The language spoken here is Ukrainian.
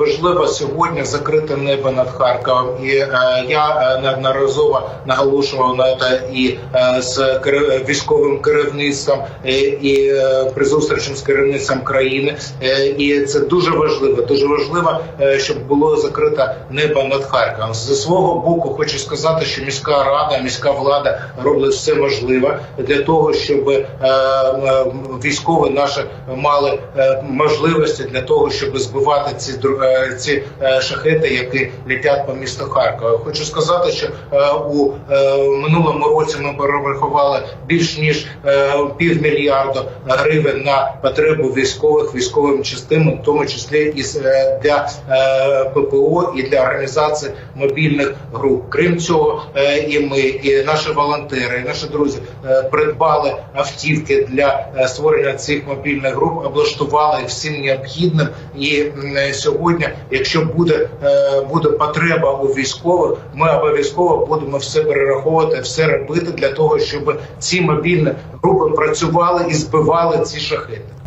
Важливо сьогодні закрити небо над Харковом, і е, я е, неодноразово наголошував на це і е, з кер- військовим керівництвом, і, і е, при зустрічі з керівництвом країни. Е, і це дуже важливо. Дуже важливо, е, щоб було закрито небо над Харковом. Зі свого боку хочу сказати, що міська рада, міська влада роблять все можливе для того, щоб е, е, військові наші мали е, можливості для того, щоб збивати ці е, ці е, шахети, які летять по місту Харкова. Хочу сказати, що е, у е, минулому році ми перерахували більш ніж півмільярда гривень на потребу військових військовим частинам, в тому числі і для ППО і для організації мобільних груп. Крім цього, і ми, і наші волонтери, і наші друзі придбали автівки для створення цих мобільних груп, облаштували всім необхідним. І е, сьогодні, якщо буде, е, буде потреба у військових, ми обов'язково будемо все перераховувати, все робити для того, щоб ці мобільні групи працювали і збивали ці шахети.